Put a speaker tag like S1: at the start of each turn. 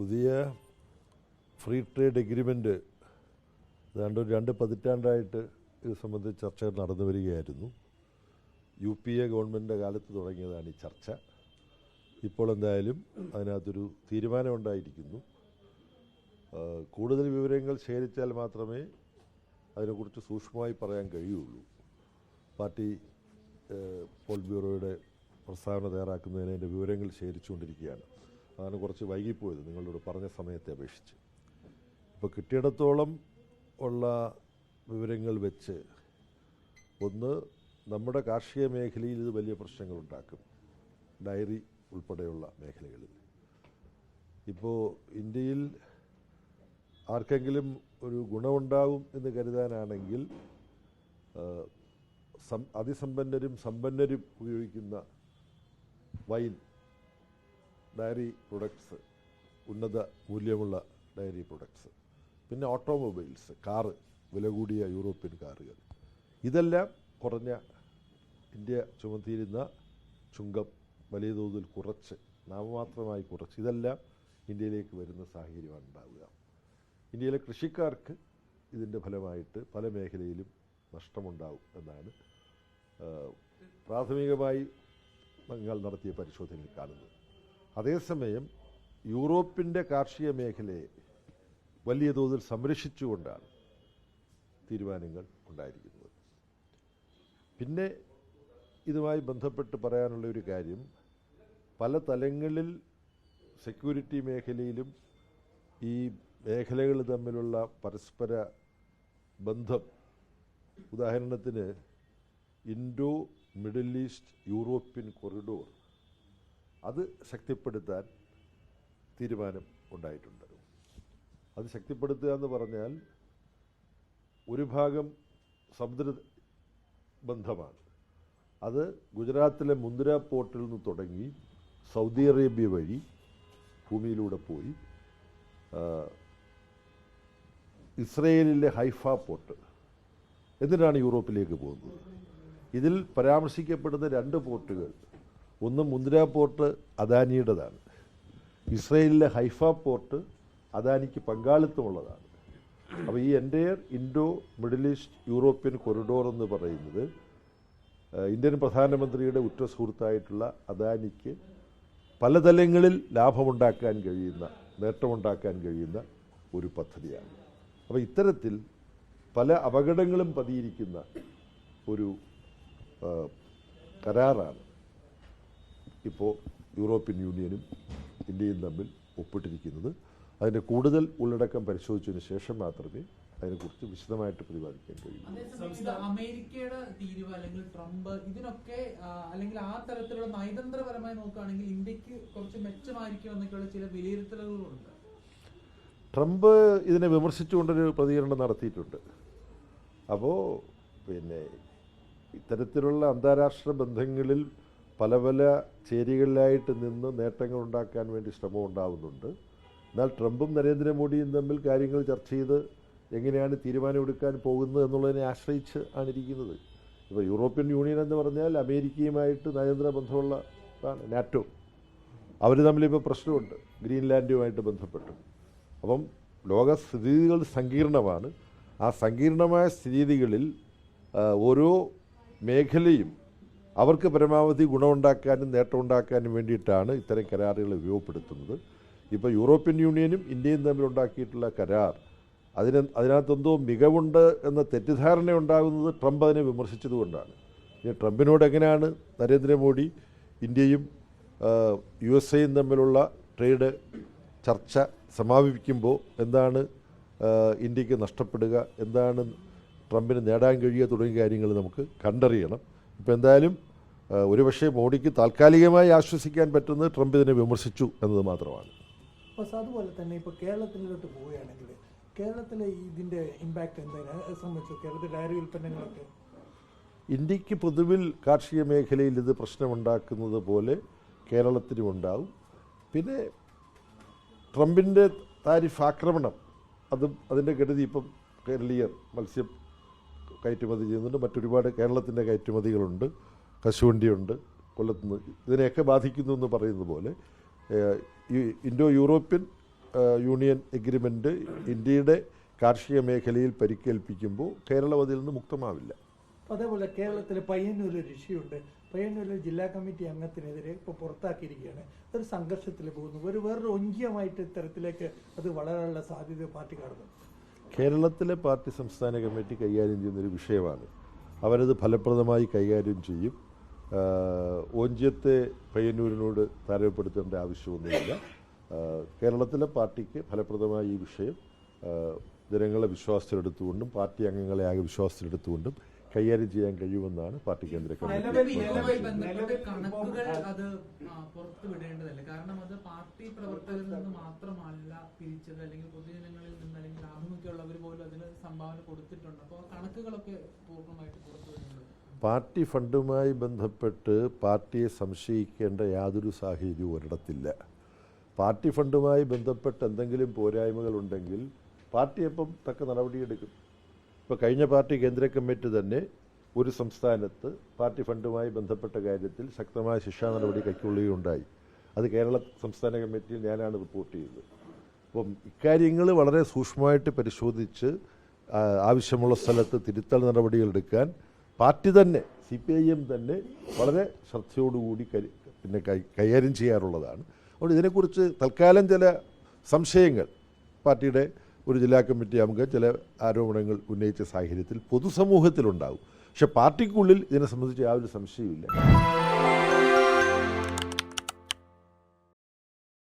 S1: പുതിയ free trade agreement ഏതാണ്ട് ഒരു രണ്ട് പതിറ്റാണ്ടായിട്ട് ഇത് സംബന്ധിച്ച് ചർച്ചകൾ നടന്നു വരികയായിരുന്നു. യു പി എ ഗവൺമെന്റിന്റെ കാലത്ത് തുടങ്ങിയതാണ് ഈ ചർച്ച. ഇപ്പോൾ എന്തായാലും അതിനകത്തൊരു തീരുമാനമുണ്ടായിരിക്കുന്നു കൂടുതൽ വിവരങ്ങൾ ശേഖരിച്ചാൽ മാത്രമേ അതിനെക്കുറിച്ച് സൂക്ഷ്മമായി പറയാൻ കഴിയുള്ളൂ. പാർട്ടി പോൾ ബ്യൂറോയുടെ പ്രസ്താവന തയ്യാറാക്കുന്നതിന് അതിന്റെ വിവരങ്ങൾ ശേഖരിച്ചുകൊണ്ടിരിക്കുകയാണ്. അതാണ് കുറച്ച് വൈകിപ്പോയത് നിങ്ങളോട് പറഞ്ഞ സമയത്തെ അപേക്ഷിച്ച്. ഇപ്പോൾ കിട്ടിയിടത്തോളം ഉള്ള വിവരങ്ങൾ വെച്ച് ഒന്ന് നമ്മുടെ കാർഷിക മേഖലയിൽ ഇത് വലിയ പ്രശ്നങ്ങൾ ഉണ്ടാക്കും ഡയറി ഉൾപ്പെടെയുള്ള മേഖലകളിൽ. ഇപ്പോൾ ഇന്ത്യയിൽ ആർക്കെങ്കിലും ഒരു ഗുണമുണ്ടാകും എന്ന് കരുതാനാണെങ്കിൽ അതിസമ്പന്നരും സമ്പന്നരും ഉപയോഗിക്കുന്ന വൈൻ ഡയറി പ്രൊഡക്ട്സ് ഉന്നത മൂല്യമുള്ള ഡയറി പ്രൊഡക്ട്സ്. പിന്നെ ഓട്ടോമൊബൈൽസ് കാറ് വില കൂടിയ യൂറോപ്യൻ കാറുകൾ. ഇതെല്ലാം കുറഞ്ഞ ഇന്ത്യ ചുമത്തിയിരുന്ന ചുങ്കം വലിയ തോതിൽ കുറച്ച് നാമമാത്രമായി കുറച്ച് ഇതെല്ലാം ഇന്ത്യയിലേക്ക് വരുന്ന സാഹചര്യമാണ് ഉണ്ടാവുക. ഇന്ത്യയിലെ കൃഷിക്കാർക്ക് ഇതിന്റെ ഫലമായിട്ട് പല മേഖലയിലും നഷ്ടമുണ്ടാവും എന്നാണ് പ്രാഥമികമായി നിങ്ങൾ നടത്തിയ പരിശോധനയിൽ കാണുന്നത്. അതേസമയം യൂറോപ്പിന്റെ കാർഷിക മേഖലയെ വലിയ തോതിൽ സംരക്ഷിച്ചുകൊണ്ടാണ് തീരുമാനങ്ങൾ ഉണ്ടായിരിക്കുന്നത്. പിന്നെ ഇതുമായി ബന്ധപ്പെട്ട് പറയാനുള്ള ഒരു കാര്യം പല തലങ്ങളിൽ സെക്യൂരിറ്റി മേഖലയിലും ഈ മേഖലകൾ തമ്മിലുള്ള പരസ്പര ബന്ധം. ഉദാഹരണത്തിന് Indo Middle East European corridor അത് ശക്തിപ്പെടുത്താൻ തീരുമാനം ഉണ്ടായിട്ടുണ്ട്. അത് ശക്തിപ്പെടുത്തുക എന്ന് പറഞ്ഞാൽ ഒരു ഭാഗം സമുദ്ര ബന്ധമാണ്. അത് ഗുജറാത്തിലെ മുന്ദ്ര പോർട്ടിൽ നിന്ന് തുടങ്ങി സൗദി അറേബ്യ വഴി ഭൂമിയിലൂടെ പോയി. ഇസ്രയേലിലെ ഹൈഫ പോർട്ട് എന്തിനാണ് യൂറോപ്പിലേക്ക് പോകുന്നത്. ഇതിൽ പരാമർശിക്കപ്പെടുന്ന രണ്ട് പോർട്ടുകൾ ഒന്ന് മുന്ദ്ര പോർട്ട് അദാനിയുടേതാണ്. ഇസ്രയേലിലെ ഹൈഫ പോർട്ട് അദാനിക്ക് പങ്കാളിത്തമുള്ളതാണ്. അപ്പോൾ ഈ entire Indo Middle East European corridor എന്ന് പറയുന്നത് ഇന്ത്യൻ പ്രധാനമന്ത്രിയുടെ ഉറ്റ സുഹൃത്തായിട്ടുള്ള അദാനിക്ക് പല തലങ്ങളിൽ ലാഭമുണ്ടാക്കാൻ കഴിയുന്ന നേട്ടമുണ്ടാക്കാൻ കഴിയുന്ന ഒരു പദ്ധതിയാണ്. അപ്പോൾ ഇത്തരത്തിൽ പല അപകടങ്ങളും പതിയിരിക്കുന്ന ഒരു കരാറാണ്. ഇപ്പോൾ യൂറോപ്യൻ യൂണിയനും ഇന്ത്യയും തമ്മിൽ ഒപ്പിട്ടിരിക്കുന്നത്. അതിന്റെ കൂടുതൽ ഉള്ളടക്കം പരിശോധിച്ചതിന് ശേഷം മാത്രമേ അതിനെക്കുറിച്ച് വിശദമായിട്ട് പ്രതിപാദിക്കാൻ കഴിയൂ.
S2: അമേരിക്കയുടെ തീരുവ അല്ലെങ്കിൽ ട്രംപ് ഇതിനൊക്കെ അല്ലെങ്കിൽ ആ തരത്തിലുള്ള നയതന്ത്രപരമായി നോക്കുകയാണെങ്കിൽ ഇന്ത്യയ്ക്ക് കുറച്ച് മെച്ചമായിരിക്കും എന്നൊക്കെയുള്ള ചില വിലയിരുത്തലുകളുണ്ട്.
S1: ട്രംപ് ഇതിനെ വിമർശിച്ചുകൊണ്ടൊരു പ്രതികരണം നടത്തിയിട്ടുണ്ട്. അപ്പോൾ പിന്നെ ഇത്തരത്തിലുള്ള അന്താരാഷ്ട്ര ബന്ധങ്ങളിൽ പല പല ചേരികളിലായിട്ട് നിന്ന് നേട്ടങ്ങൾ ഉണ്ടാക്കാൻ വേണ്ടി ശ്രമം ഉണ്ടാവുന്നുണ്ട്. എന്നാൽ ട്രംപും നരേന്ദ്രമോദിയും തമ്മിൽ കാര്യങ്ങൾ ചർച്ച ചെയ്ത് എങ്ങനെയാണ് തീരുമാനമെടുക്കാൻ പോകുന്നത് എന്നുള്ളതിനെ ആശ്രയിച്ച് ആണ് ഇരിക്കുന്നത് ഇപ്പോൾ യൂറോപ്യൻ യൂണിയൻ എന്ന് പറഞ്ഞാൽ അമേരിക്കയുമായിട്ട് നയതന്ത്ര ബന്ധമുള്ള ഇതാണ് നാറ്റോ. അവർ തമ്മിലിപ്പോൾ പ്രശ്നമുണ്ട്. ഗ്രീൻലാൻഡുമായിട്ട് ബന്ധപ്പെട്ട്. അപ്പം ലോക സ്ഥിതികൾ സങ്കീർണമാണ്. ആ സങ്കീർണമായ സ്ഥിതികളിൽ ആ, ഓരോ മേഖലയും അവർക്ക് പരമാവധി ഗുണമുണ്ടാക്കാനും നേട്ടമുണ്ടാക്കാനും വേണ്ടിയിട്ടാണ് ഇത്തരം കരാറുകൾ ഉപയോഗപ്പെടുത്തുന്നത്. ഇപ്പോൾ യൂറോപ്യൻ യൂണിയനും ഇന്ത്യയും തമ്മിലുണ്ടാക്കിയിട്ടുള്ള കരാർ അതിന് അതിനകത്തെന്തോ മികവുണ്ട് എന്ന തെറ്റിദ്ധാരണ ഉണ്ടാകുന്നത് ട്രംപ് അതിനെ വിമർശിച്ചതുകൊണ്ടാണ് ഇനി ട്രംപിനോട് എങ്ങനെയാണ് നരേന്ദ്രമോദി ഇന്ത്യയും യു എസ് എയും തമ്മിലുള്ള ട്രേഡ് ചർച്ച സമാപിപ്പിക്കുമ്പോൾ എന്താണ് ഇന്ത്യയ്ക്ക് നഷ്ടപ്പെടുക എന്താണ് ട്രംപിന് നേടാൻ കഴിയുക തുടങ്ങിയ കാര്യങ്ങൾ നമുക്ക് കണ്ടറിയണം. ഇപ്പോൾ എന്തായാലും ഒരുപക്ഷെ മോഡിക്ക് താൽക്കാലികമായി ആശ്വസിക്കാൻ പറ്റുന്നത് ട്രംപ് ഇതിനെ വിമർശിച്ചു എന്നത് മാത്രമാണ്.
S3: പക്ഷെ അതുപോലെ തന്നെ ഇപ്പോൾ കേരളത്തിലോട്ട് പോവുകയാണെങ്കിൽ കേരളത്തിലെ ഇതിന്റെ ഇമ്പാക്റ്റ് എന്താണ്? സംബന്ധിച്ചു കേരളത്തിലെ ഡയറി ഉൽപ്പന്നങ്ങളൊക്കെ.
S1: ഇന്ത്യയ്ക്ക് പൊതുവിൽ കാർഷിക മേഖലയിൽ ഇത് പ്രശ്നമുണ്ടാക്കുന്നത് പോലെ കേരളത്തിനും ഉണ്ടാവും. പിന്നെ ട്രംപിന്റെ താരിഫ് ആക്രമണം അതും അതിന്റെ ഗതി ഇപ്പം കേരളീയർ മത്സ്യം കയറ്റുമതി ചെയ്യുന്നുണ്ട്. മറ്റൊരുപാട് കേരളത്തിന്റെ കയറ്റുമതികളുണ്ട്. കശുവണ്ടിയുണ്ട് കൊല്ലത്തുനിന്ന് ഇതിനെയൊക്കെ ബാധിക്കുന്നു എന്ന് പറയുന്നത് പോലെ ഈ ഇൻഡോ യൂറോപ്യൻ യൂണിയൻ എഗ്രിമെന്റ് ഇന്ത്യയുടെ കാർഷിക മേഖലയിൽ പരിക്കേൽപ്പിക്കുമ്പോൾ കേരളം അതിൽ നിന്ന് മുക്തമാവില്ല.
S3: അതേപോലെ കേരളത്തിൽ പയ്യന്നൂരിൽ ഒരു പയ്യന്നൂരിൽ ജില്ലാ കമ്മിറ്റി അംഗത്തിനെതിരെ ഇപ്പോൾ പുറത്താക്കിയിരിക്കുകയാണ്. ഒരു സംഘർഷത്തിൽ പോകുന്നു. ഒരു വേറൊരു ഒഞ്ചിയമായിട്ട് ഇത്തരത്തിലേക്ക് അത് വളരാനുള്ള സാധ്യത പാർട്ടി കാണുന്നു.
S1: കേരളത്തിലെ പാർട്ടി സംസ്ഥാന കമ്മിറ്റി കൈകാര്യം ചെയ്യുന്നൊരു വിഷയമാണ്. അവരത് ഫലപ്രദമായി കൈകാര്യം ചെയ്യും. ആ, ഓഞ്ചിയത്തെ പയ്യന്നൂരിനോട് താരതമ്യപ്പെടുത്തേണ്ട ആവശ്യമൊന്നുമില്ല. കേരളത്തിലെ പാർട്ടിക്ക് ഫലപ്രദമായ ഈ വിഷയം ജനങ്ങളെ വിശ്വാസത്തിലെടുത്തുകൊണ്ടും പാർട്ടി അംഗങ്ങളെ ആകെ വിശ്വാസത്തിലെടുത്തുകൊണ്ടും കൈകാര്യം ചെയ്യാൻ കഴിയുമെന്നാണ് പാർട്ടി കേന്ദ്ര കമ്മിറ്റി
S2: ഇതിപ്പോ കണക്കുകൾ അത് ആ, കാരണം അത് പാർട്ടി പ്രവർത്തകരിൽ നിന്ന് മാത്രമല്ല പിരിച്ചത്. അല്ലെങ്കിൽ പൊതുജനങ്ങളിൽ നിന്ന് അല്ലെങ്കിൽ ആഭിമുഖ്യമുള്ളവർ പോലും അതിന് സംഭാവന കൊടുത്തിട്ടുണ്ട്. അപ്പോൾ കണക്കുകളൊക്കെ പൂർണമായിട്ട്
S1: പാർട്ടി ഫണ്ടുമായി ബന്ധപ്പെട്ട് പാർട്ടിയെ സംശയിക്കേണ്ട യാതൊരു സാഹചര്യവും ഒരിടത്തില്ല. പാർട്ടി ഫണ്ടുമായി ബന്ധപ്പെട്ട് എന്തെങ്കിലും പോരായ്മകളുണ്ടെങ്കിൽ പാർട്ടി എപ്പം തക്ക നടപടിയെടുക്കും. ഇപ്പോൾ കഴിഞ്ഞ പാർട്ടി കേന്ദ്ര കമ്മിറ്റി തന്നെ ഒരു സംസ്ഥാനത്ത് പാർട്ടി ഫണ്ടുമായി ബന്ധപ്പെട്ട കാര്യത്തിൽ ശക്തമായ ശിക്ഷാ നടപടി കൈക്കൊള്ളുകയുണ്ടായി. അത് കേരള സംസ്ഥാന കമ്മിറ്റിയിൽ ഞാനാണ് റിപ്പോർട്ട് ചെയ്തത്. അപ്പം ഇക്കാര്യങ്ങൾ വളരെ സൂക്ഷ്മമായിട്ട് പരിശോധിച്ച് ആവശ്യമുള്ള സ്ഥലത്ത് തിരുത്തൽ നടപടികൾ എടുക്കാൻ പാർട്ടി തന്നെ സി പി ഐ എം തന്നെ വളരെ ശ്രദ്ധയോടുകൂടി പിന്നെ കൈകാര്യം ചെയ്യാറുള്ളതാണ്. അതുകൊണ്ട് ഇതിനെക്കുറിച്ച് തൽക്കാലം ചില സംശയങ്ങൾ പാർട്ടിയുടെ ഒരു ജില്ലാ കമ്മിറ്റി അംഗം ചില ആരോപണങ്ങൾ ഉന്നയിച്ച സാഹചര്യത്തിൽ പൊതുസമൂഹത്തിലുണ്ടാവും പക്ഷെ പാർട്ടിക്കുള്ളിൽ ഇതിനെ സംബന്ധിച്ച് യാതൊരു സംശയമില്ല